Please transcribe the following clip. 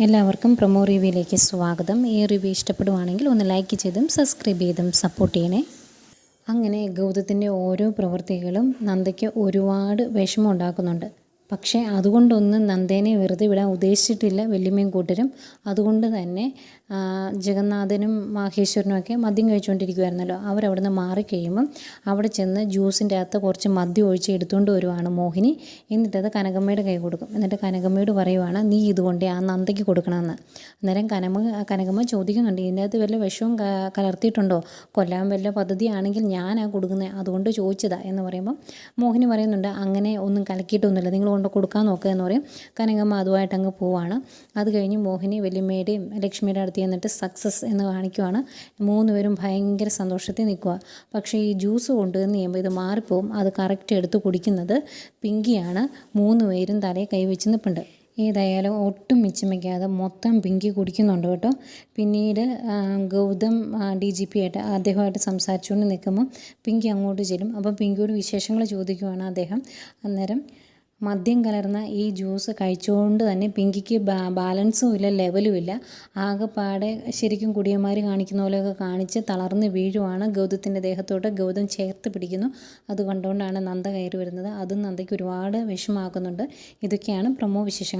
എല്ലാവർക്കും പ്രൊമോ റിവ്യൂയിലേക്ക് സ്വാഗതം. ഈ റിവ്യൂ ഇഷ്ടപ്പെടുവാണെങ്കിൽ ഒന്ന് ലൈക്ക് ചെയ്തും സബ്സ്ക്രൈബ് ചെയ്തും സപ്പോർട്ട് ചെയ്യണേ. അങ്ങനെ ഗൗതത്തിന്റെ ഓരോ പ്രവൃത്തികളും നന്ദയ്ക്ക് ഒരുപാട് വിഷമം ഉണ്ടാക്കുന്നുണ്ട്. പക്ഷേ അതുകൊണ്ടൊന്നും നന്ദേനെ വെറുതെ വിടാൻ ഉദ്ദേശിച്ചിട്ടില്ല വല്യമ്മയും കൂട്ടരും. അതുകൊണ്ട് തന്നെ ജഗന്നാഥനും മാഹേശ്വരനും ഒക്കെ മദ്യം കഴിച്ചുകൊണ്ടിരിക്കുമായിരുന്നല്ലോ അവരവിടെ നിന്ന് മാറിക്കഴിയുമ്പം അവിടെ ചെന്ന് ജ്യൂസിന്റെ അകത്ത് കുറച്ച് മദ്യം ഒഴിച്ച് എടുത്തുകൊണ്ട് വരുവാണ് മോഹിനി. എന്നിട്ടത് കനകമ്മയുടെ കൈ കൊടുക്കും. എന്നിട്ട് കനകമ്മയോട് പറയുവാണ് നീ ഇതുകൊണ്ട് ആ നന്ദയ്ക്ക് കൊടുക്കണമെന്ന്. അന്നേരം കനമ കനകമ്മ ചോദിക്കുന്നുണ്ട് ഇതിന്റെ അകത്ത് വല്ല വിഷവും കലർത്തിയിട്ടുണ്ടോ? കൊല്ലാൻ വല്ല പദ്ധതിയാണെങ്കിൽ ഞാനാ കൊടുക്കുന്നത് അതുകൊണ്ട് ചോദിച്ചതാ എന്ന് പറയുമ്പം മോഹിനി പറയുന്നുണ്ട് അങ്ങനെ ഒന്നും കലക്കിയിട്ടൊന്നുമില്ല. നിങ്ങൾ കൊണ്ട് കൊടുക്കാൻ നോക്കുക എന്ന് പറയും. കനകമ്മ അതുമായിട്ട് അങ്ങ് പോവാണ്. അത് കഴിഞ്ഞ് മോഹിനി വലിയമ്മയുടെയും ലക്ഷ്മിയുടെ അടുത്ത് ചെന്നിട്ട് സക്സസ് എന്ന് കാണിക്കുവാണ്. മൂന്നുപേരും ഭയങ്കര സന്തോഷത്തിൽ നിൽക്കുക. പക്ഷേ ഈ ജ്യൂസ് കൊണ്ടുവന്ന് കഴിയുമ്പോൾ ഇത് മാറിപ്പോവും. അത് കറക്റ്റ് എടുത്ത് കുടിക്കുന്നത് പിങ്കിയാണ്. മൂന്ന് പേരും തലയിൽ കൈവച്ച് നിൽപ്പുണ്ട് ഏതായാലും ഒട്ടും മിച്ചം വയ്ക്കാതെ മൊത്തം പിങ്കി കുടിക്കുന്നുണ്ട് കേട്ടോ. പിന്നീട് ഗൗതം ഡി ജി പി ആയിട്ട് അദ്ദേഹമായിട്ട് സംസാരിച്ചുകൊണ്ട് നിൽക്കുമ്പോൾ പിങ്കി അങ്ങോട്ട് ചെല്ലും. അപ്പം പിങ്കിയോട് വിശേഷങ്ങൾ ചോദിക്കുവാണ് അദ്ദേഹം. അന്നേരം മദ്യം കലർന്ന ഈ ജ്യൂസ് കഴിച്ചുകൊണ്ട് തന്നെ പിങ്കിക്ക് ബാലൻസും ഇല്ല ലെവലും ഇല്ല. ആകെപ്പാടെ ശരിക്കും കുടിയന്മാർ കാണിക്കുന്ന പോലെയൊക്കെ കാണിച്ച് തളർന്ന് വീഴുവാണ് ഗൗതത്തിന്റെ ദേഹത്തോട്ട്. ഗൗതം ചേർത്ത് പിടിക്കുന്നു. അത് കണ്ടുകൊണ്ടാണ് നന്ദ കയറി വരുന്നത്. അതും നന്ദയ്ക്ക് ഒരുപാട് വിഷമാക്കുന്നുണ്ട് ഇതൊക്കെയാണ് പ്രമോ വിശേഷങ്ങൾ.